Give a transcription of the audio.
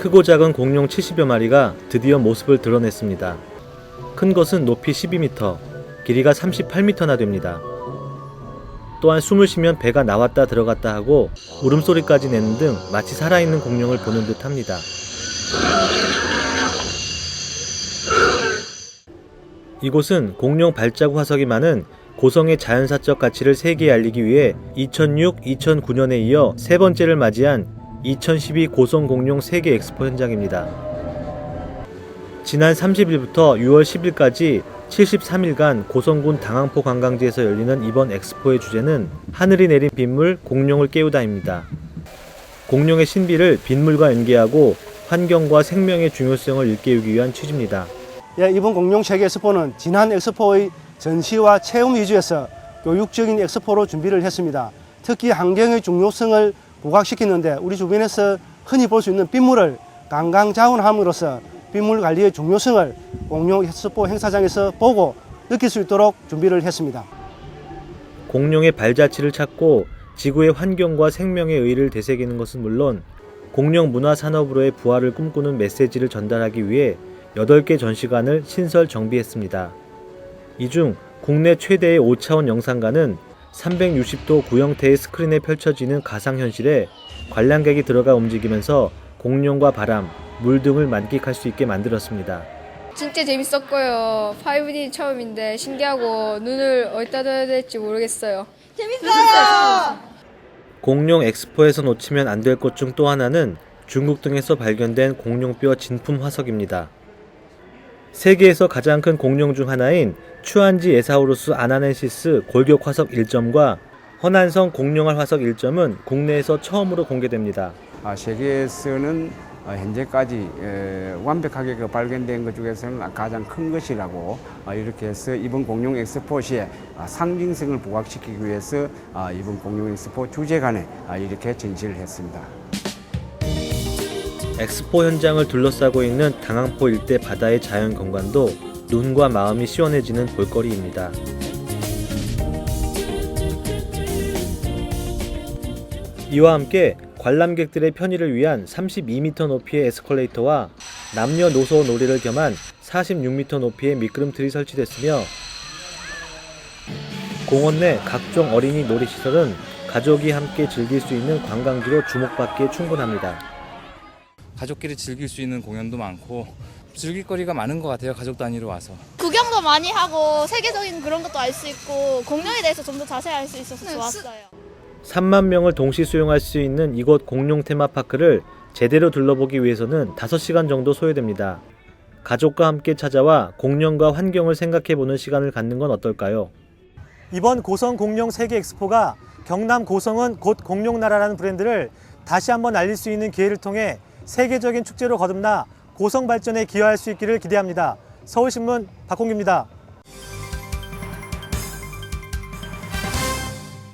크고 작은 공룡 70여 마리가 드디어 모습을 드러냈습니다. 큰 것은 높이 12m, 길이가 38m나 됩니다. 또한 숨을 쉬면 배가 나왔다 들어갔다 하고 울음소리까지 내는 등 마치 살아있는 공룡을 보는 듯 합니다. 이곳은 공룡 발자국 화석이 많은 고성의 자연사적 가치를 세계에 알리기 위해 2006, 2009년에 이어 세 번째를 맞이한 2012 고성 공룡 세계 엑스포 현장입니다. 지난 30일부터 6월 10일까지 73일간 고성군 당항포 관광지에서 열리는 이번 엑스포의 주제는 하늘이 내린 빗물 공룡을 깨우다입니다. 공룡의 신비를 빗물과 연계하고 환경과 생명의 중요성을 일깨우기 위한 취지입니다. 예, 이번 공룡 세계 엑스포는 지난 엑스포의 전시와 체험 위주에서 교육적인 엑스포로 준비를 했습니다. 특히 환경의 중요성을 부각시키는데 우리 주변에서 흔히 볼 수 있는 빗물을 강강 자원함으로써 빗물 관리의 중요성을 공룡 엑스포 행사장에서 보고 느낄 수 있도록 준비를 했습니다. 공룡의 발자취를 찾고 지구의 환경과 생명의 의의를 되새기는 것은 물론 공룡 문화 산업으로의 부활을 꿈꾸는 메시지를 전달하기 위해 8개 전시관을 신설 정비했습니다. 이 중 국내 최대의 5차원 영상관은 360도 구형태의 스크린에 펼쳐지는 가상현실에 관람객이 들어가 움직이면서 공룡과 바람, 물 등을 만끽할 수 있게 만들었습니다. 진짜 재밌었고요. 5D 처음인데 신기하고 눈을 어디다 둬야 될지 모르겠어요. 공룡 엑스포에서 놓치면 안 될 것 중 또 하나는 중국 등에서 발견된 공룡뼈 진품 화석입니다. 세계에서 가장 큰 공룡 중 하나인 추안지 에사우루스 아나넨시스 골격 화석 1점과 허난성 공룡알 화석 1점은 국내에서 처음으로 공개됩니다. 아, 세계에서는 어, 현재까지 에, 완벽하게 그 발견된 것 중에서는 가장 큰 것이라고 어, 이렇게 해서 이번 공룡 엑스포 시에 아, 상징성을 부각시키기 위해서 아, 이번 공룡 엑스포 주제관에 아, 이렇게 전시를 했습니다. 엑스포 현장을 둘러싸고 있는 당항포 일대 바다의 자연 경관도 눈과 마음이 시원해지는 볼거리입니다. 이와 함께 관람객들의 편의를 위한 32m 높이의 에스컬레이터와 남녀노소 놀이를 겸한 46m 높이의 미끄럼틀이 설치됐으며 공원 내 각종 어린이 놀이시설은 가족이 함께 즐길 수 있는 관광지로 주목받기에 충분합니다. 가족끼리 즐길 수 있는 공연도 많고 즐길 거리가 많은 것 같아요. 가족 단위로 와서. 구경도 많이 하고 세계적인 그런 것도 알 수 있고 공룡에 대해서 좀 더 자세히 알 수 있어서 네, 좋았어요. 3만 명을 동시 수용할 수 있는 이곳 공룡 테마파크를 제대로 둘러보기 위해서는 5시간 정도 소요됩니다. 가족과 함께 찾아와 공룡과 환경을 생각해보는 시간을 갖는 건 어떨까요? 이번 고성 공룡 세계 엑스포가 경남 고성은 곧 공룡 나라라는 브랜드를 다시 한번 알릴 수 있는 기회를 통해 세계적인 축제로 거듭나 고성 발전에 기여할 수 있기를 기대합니다. 서울신문 박홍규입니다.